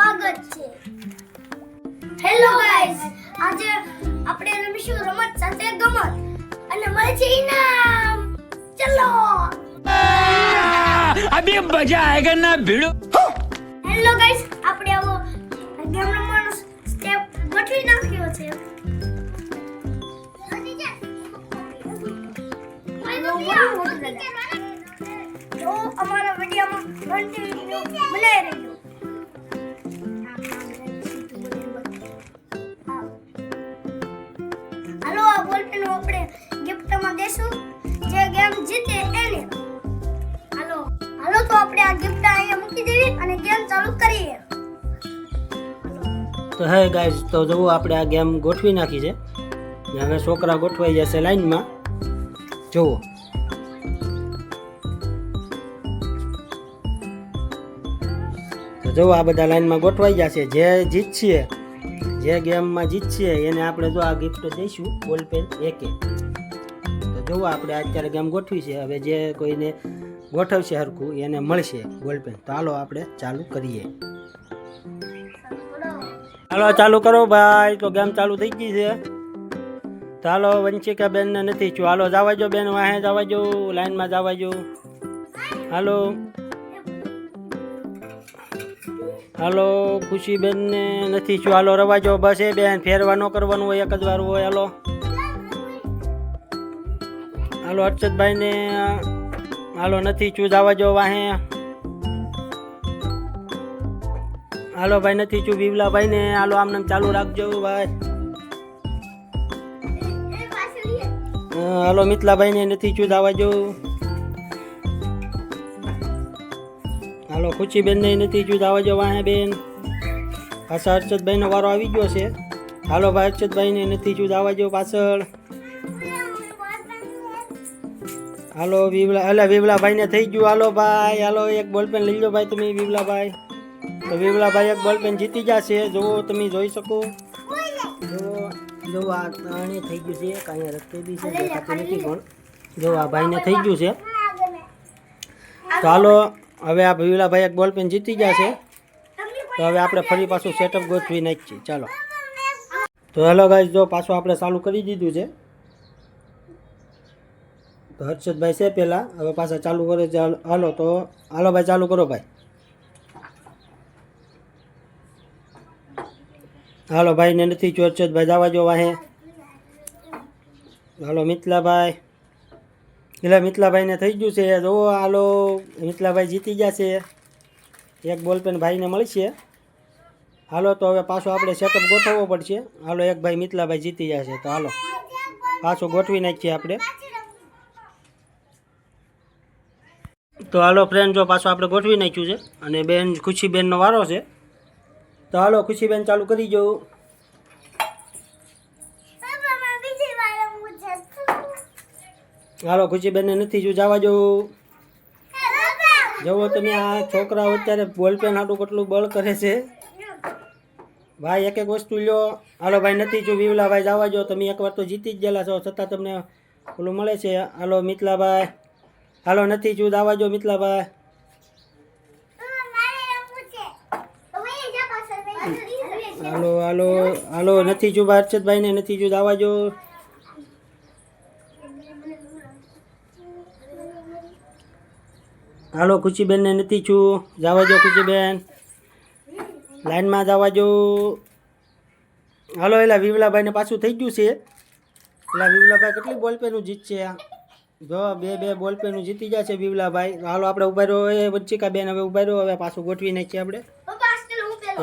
સ્વાગત છે. Hello guys આજે આપણે રમીશું રમત સાથે ગમત. અને મળે છે ઇનામ ચલો. અભી મજા આયેગા ના ભીડો? હેલો ગાઈસ આપણે આવો ગેમ રમવાનો સ્ટેપ ગોઠવી નાખ્યો છે. જો અમારા વિડીયોમાં કન્ટિન્યુ બનાવી આપણે આ ગિફ્ટ અહીંયા મૂકી દેવી અને ગેમ ચાલુ કરીએ. તો હે ગાઈઝ તો જુઓ આપણે આ ગેમ ગોઠવી નાખી છે. હવે છોકરા ગોઠવાઈ જશે લાઈનમાં. જુઓ. તો આ બધા લાઈનમાં ગોઠવાઈ જશે જે જીતશે, જે ગેમમાં જીતશે, એને આપણે જો આ ગિફ્ટ દઈશું બોલપેન એકે તો જુઓ આપણે અત્યારે ગેમ ગોઠવી છે. હવે જે કોઈને ગોઠવશે હરખું, એને મળશે બોલપેન તો હાલો આપણે ચાલુ કરીએ. હાલો ચાલુ કરો ભાઈ, તો ગેમ ચાલુ થઈ ગઈ છે. ચાલો વંશિકા બેન ને નથી છું હાલો જવાજો બેન, વાહે જવાજો લાઈનમાં જવાજો હાલો. હાલો ખુશીબેન ને નથી છું હાલો રવાજો બસ એ બેન, ફેરવા ન કરવાનું હોય, એક જ વાર હોય. હાલો. હાલો હર્ષદભાઈ ને હાલો, નથી ચૂઝ આવવા જો વાહે. હાલો ભાઈ, નથી ચૂ બીવલાભાઈ ને હાલો, આમને આમ ચાલુ રાખજો ભાઈ. હાલો મિથલાભાઈ ને નથી ચૂજ આવવા જો. હાલો ખુશીબેન ને નથી છું આવવા જો વાહે બેન. પાછા હર્ષદભાઈ નો વારો આવી ગયો છે. હાલો, ભાઈ હર્ષદભાઈ ને નથી છું આવવા જો પાછળ. હાલો વિવલા, અલા વિવલાભાઈ ને થઈ ગયું. હાલો ભાઈ, હાલો, એક બોલપેન લઈ લો ભાઈ તમે, વિવલાભાઈ. તો વિવલાભાઈ એક બોલપેન જીતી જશે. જુઓ, તમે જોઈ શકો. જુઓ જો આ ત્રણે થઈ ગયું છે. કાંઈ રસ્તે બી છે નથી પણ જો આ ભાઈને થઈ ગયું છે. તો હાલો, હવે આ વિવલાભાઈ એક બોલપેન જીતી જશે. તો હવે આપણે ફરી પાછું સેટઅપ ગોઠવી નાખીએ. ચાલો. તો હેલો ગાઈઝ જો પાછું આપણે ચાલુ કરી દીધું છે. તો હર્ષદભાઈ છે પહેલાં. હવે પાછા ચાલુ કરે છે. હાલો- તો હાલો ભાઈ, ચાલુ કરો ભાઈ. હાલો ભાઈ, ને નથી ચોરચોદભાઈ જવા જો વાહે. હાલો, મિથલાભાઈ. એટલે મિથલાભાઈને થઈ ગયું છે. જુઓ હાલો, મિથલાભાઈ જીતી જશે એક બોલપેન ભાઈને મળશે હાલો, તો હવે પાછો આપણે સેટઅપ ગોઠવવો પડશે. હાલો, એક ભાઈ મિથલાભાઈ જીતી જશે તો હાલો, પાછો ગોઠવી નાખીએ આપણે. તો હાલો ફ્રેન્ડ જો પાછું આપણે ગોઠવી નાખ્યું છે અને બેન ખુશીબેનનો વારો છે. તો હાલો ખુશીબેન ચાલુ કરી જવું હાલો ખુશીબેનને નથી જો જવા જવું જવો તમે આ છોકરાઓ અત્યારે બોલપેન હાટું કેટલું બળ કરે છે. ભાઈ એક એક વસ્તુ લ્યો. હાલો ભાઈ, નથી જો વિવલા ભાઈ જવા જો તમે એકવાર તો જીતી જ ગયેલા છો. છતાં તમને ઓલું મળે છે. હાલો મિથલાભાઈ હાલો, નથી જો દાવા જો મિથલાભાઈ હાલો હાલો હાલો, નથી જો હર્ષદભાઈ ને નથી જુદ દાવા જો. હાલો ખુશીબેન ને નથી છું જવા જો ખુશીબેન. લાઈનમાં જવા જો. હાલો, એલા વિવલાભાઈ ને પાછું થઈ ગયું છે. એલા વિવલાભાઈ કેટલી બોલપેનું જીતશે આ. જો બે બે બોલપેનું જીતી જશે વિવલાભાઈ હાલો આપણે ઊભા રહ્યો એ વંચિકા બેન હવે ઊભા રહ્યો હવે પાછું ગોઠવી નાખીએ આપણે.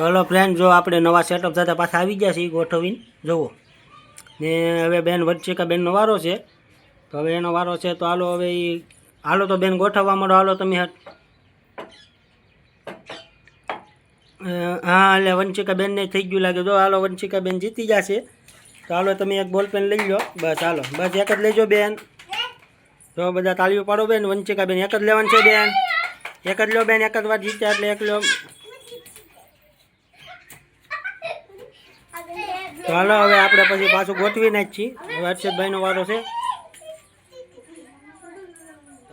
હલો ફ્રેન્ડ જો આપણે નવા સેટઅપ સાથે પાછા આવી ગયા છીએ ગોઠવીને જુઓ ને હવે બેન વંચિકા બેનનો વારો છે. તો હવે એનો વારો છે તો હાલો હવે એ હાલો તો બેન ગોઠવવા માંડો હાલો તમે હા એટલે વંશિકા બેનને થઈ ગયું લાગે. જો હાલો વંશિકા બેન જીતી જશે. તો હાલો તમે એક બોલ પેન લઈ લો બસ હાલો. બસ એક જ લેજો બેન. જો બધા તાળીઓ પાડો બેન વંચિકા બેન એક જ લેવાનું છે બેન. એક જ લો બેન, એક જ વાર જીત્યા એટલે એક લો. ચાલો હવે આપણે પછી પાછું ગોઠવી નાખીએ. હવે હર્ષદભાઈનો વારો છે.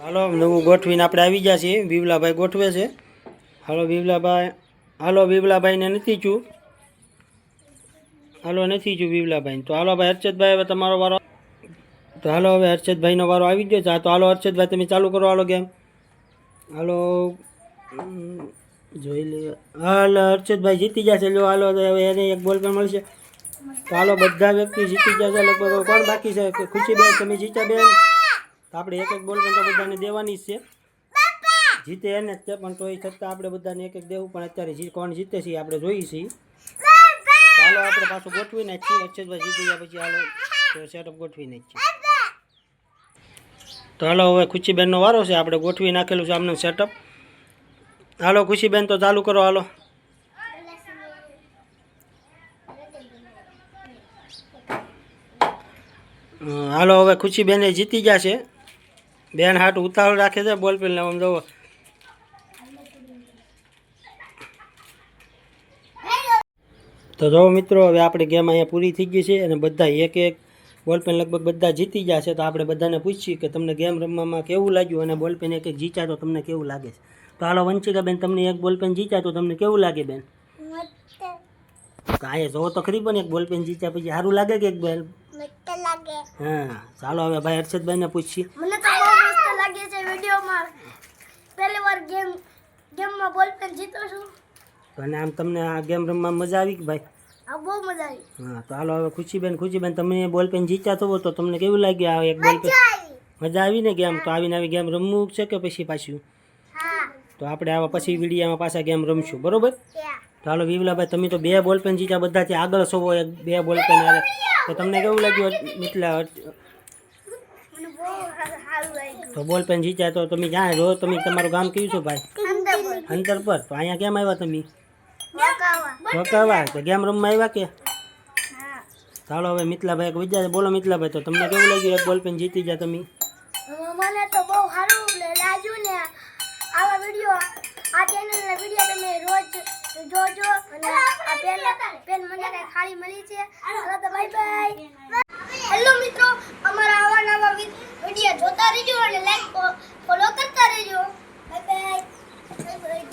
હાલો નવું ગોઠવીને આપણે આવી ગયા છીએ. વિવલાભાઈ ગોઠવે છે. હાલો, વિવલાભાઈ. હાલો, વિવલાભાઈને નથી છું હાલો, નથી છું વિવલાભાઈ તો હાલો, ભાઈ, હર્ષદભાઈ, હવે તમારો વારો તો હાલો હવે હર્ષદભાઈનો વારો આવી ગયો છે. હા તો હાલો હર્ષદભાઈ, તમે ચાલુ કરો હાલો ગેમ હાલો. જોઈ લે. હાલ, હર્ષદભાઈ જીતી જશે. લો હાલો હવે એને એક બોલ પણ મળશે. તો હાલો, બધા વ્યક્તિ જીતી જશે. લગભગ કોણ બાકી છે? ખુશીબેન તમે જીત્યા બેન. તો આપણે એક એક બોલ પણ તો બધાને દેવાની જ છે. જીતે એને જ છે, પણ તોય છતાં આપણે બધાને એક એક દેવું. પણ અત્યારે કોણ જીતે છે આપણે જોઈએ છીએ. ચાલો આપણે પાછું ગોઠવી નાખીએ હર્ષદભાઈ જીતી ગયા પછી હાલો સેટઅપ ગોઠવી નાખીએ હાલો હવે ખુશીબેનનો વારો છે, આપણે ગોઠવી નાખેલું છે આમને સેટઅપ હાલો ખુશીબેન, તો ચાલુ કરો, હાલો. હાલો હવે ખુશીબેને જીતી ગયા છે. બેન હાટ ઉતાવળ રાખે છે, બોલ પેન આમ જવો. તો જો મિત્રો, હવે આપણી ગેમ અહીંયા પૂરી થઈ ગઈ છે અને બધા એક એક બોલપેન લગભગ બધા જીતી જશે તો આપણે બધાને પૂછીએ કે તમને ગેમ રમવામાં કેવું લાગ્યું અને બોલપેન એક એક જીત્યા તો તમને કેવું લાગે છે? તો હાલો વંશિકા બેન તમને એક બોલપેન જીત્યા તો તમને કેવું લાગે બેન? કાંઈ જોવો તો ખરી પણ એક બોલપેન જીત્યા પછી સારું લાગે કે એક બેન હા ચાલો હવે ભાઈ હર્ષદભાઈને પૂછીએ. મને તો મસ્ત લાગે છે વિડીયોમાં. પહેલી વાર ગેમ ગેમમાં બોલપેન જીતો છું. અને આમ તમને આ ગેમ રમવામાં મજા આવી કે ભાઈ? બહુ મજા આવી. હા તો હાલો હવે ખુશીબેન ખુશીબેન તમે બોલપેન જીત્યા થવો તો તમને કેવું લાગ્યું આ એક બોલપેન મજા આવી. ને ગેમ? તો આવીને આવી ગેમ રમવું છે કે પછી પાછું? તો આપણે આવા પછી વિડીયામાં પાછા ગેમ રમશું બરોબર? તો હાલો વિવલાભાઈ તમે તો બે બોલપેન જીત્યા બધાથી આગળ છો એક બે બોલપેન આવે તો તમને કેવું લાગ્યું? મિતલા તો બોલપેન જીત્યા તો તમે જ્યાં રહો તમે તમારું ગામ કયું છો ભાઈ? અંતર પર તો અહીંયા કેમ આવ્યા તમે? રોકાવા તો ગેમ રૂમમાં આવ્યા કે? ચાલો હવે મિતલાભાઈ એક વિચાર બોલો મિતલાભાઈ તો તમને કેવું લાગ્યું? એક બોલપેન જીતી જા તમે. મને તો બહુ સારું લાગ્યું ને આવા વીડિયો આ ચેનલના વીડિયો તમે રોજ જોજો. અને આ પેન પેન મને કઈ ખાલી મળી છે. હાલો તો બાય બાય હેલો મિત્રો અમારા આવા નવા વીડિયો જોતા રહેજો અને લાઈક ફોલો કરતા રહેજો. Bye bye